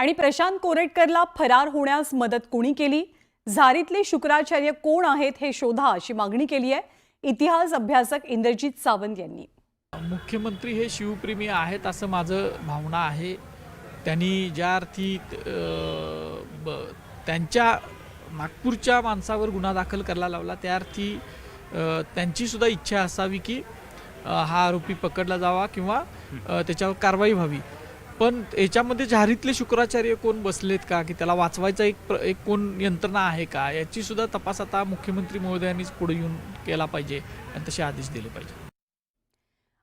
आणि प्रशांत कोरेटकरला फरार होण्यास मदत कोणी केली? झारीतले शुक्राचार्य कोण आहेत हे शोधा अशी मागणी केली आहे. इतिहास अभ्यासक इंद्रजित सावंत यांनी. मुख्यमंत्री हे शिवप्रेमी आहेत असं माझं भावना आहे. त्यांनी ज्या अर्थी ब- त्यांच्या नागपूरच्या माणसावर गुन्हा दाखल करायला लावला त्या अर्थी त्यांचीसुद्धा इच्छा असावी की हा आरोपी पकडला जावा किंवा त्याच्यावर कारवाई व्हावी. पण याच्यामध्ये झारीतले शुक्राचार्य कोण बसलेत का? की त्याला वाचवायचा एक प्र- एक कोण यंत्रणा आहे का? याची सुद्धा तपास आता मुख्यमंत्री महोदयांनीच पुढे येऊन केला पाहिजे आणि तसे आदेश दिले पाहिजे.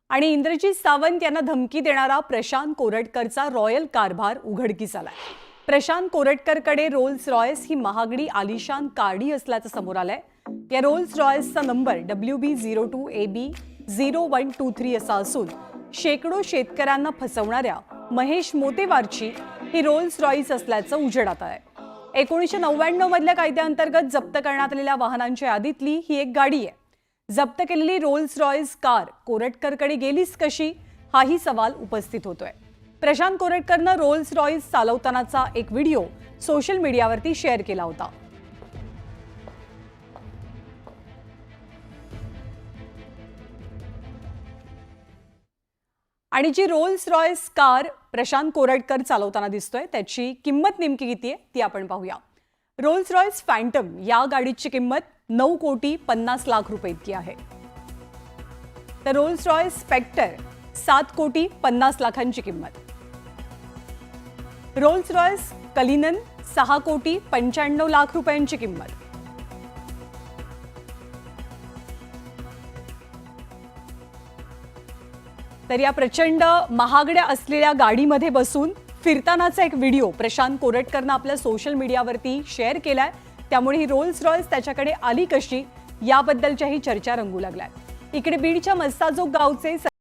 आणि इंद्रजीत सावंत यांना धमकी देणारा प्रशांत कोरटकरचा रॉयल कारभार उघडकीस आलाय. प्रशांत कोरटकरकडे रोल्स रॉयस ही महागडी आलिशान कार्डी असल्याचं समोर आलंय. या Rolls रॉयसचा number W B zero two A B zero one two three असा असून शेकडो शेतकऱ्यांना फसवणाऱ्या महेश मोतेवारची ही रोल्स रॉईस असल्याचं उजेडात आहे. एकोणीसशे नव्याण्णव मधल्या कायद्याअंतर्गत जप्त करण्यात आलेल्या वाहनांच्या यादीतली ही एक गाडी आहे. जप्त केलेली रोल्स रॉईस कार कोरटकरकडे गेलीच कशी हाही सवाल उपस्थित होतोय. प्रशांत कोरटकरनं रोल्स रॉईस चालवतानाचा एक व्हिडिओ सोशल मीडियावरती शेअर केला होता. आणि जी Rolls Royce car Prashant Koratkar चालवताना दिसतोय त्याची किंमत नेमकी किती आहे ती आपण पाहूया. रोल्स रॉयस फॅन्टम या गाडीची किंमत नऊ कोटी पन्नास लाख रुपये इतकी आहे. तर रोल्स रॉयस स्पेक्टर सात कोटी पन्नास लाखांची किंमत. रोल्स रॉयस कलिनन सहा कोटी पंच्याण्णव लाख रुपयांची किंमत. तर या प्रचंड महागड्या असलेल्या गाडीमध्ये बसून फिरतानाचा एक व्हिडिओ प्रशांत कोरटकरनं आपल्या सोशल मीडियावरती शेअर केलाय. त्यामुळे ही रोल्स रॉयल्स त्याच्याकडे आली कशी? याबद्दलच्याही चर्चा रंगू लागल्या. इकडे बीडच्या मस्ताजोग गावचे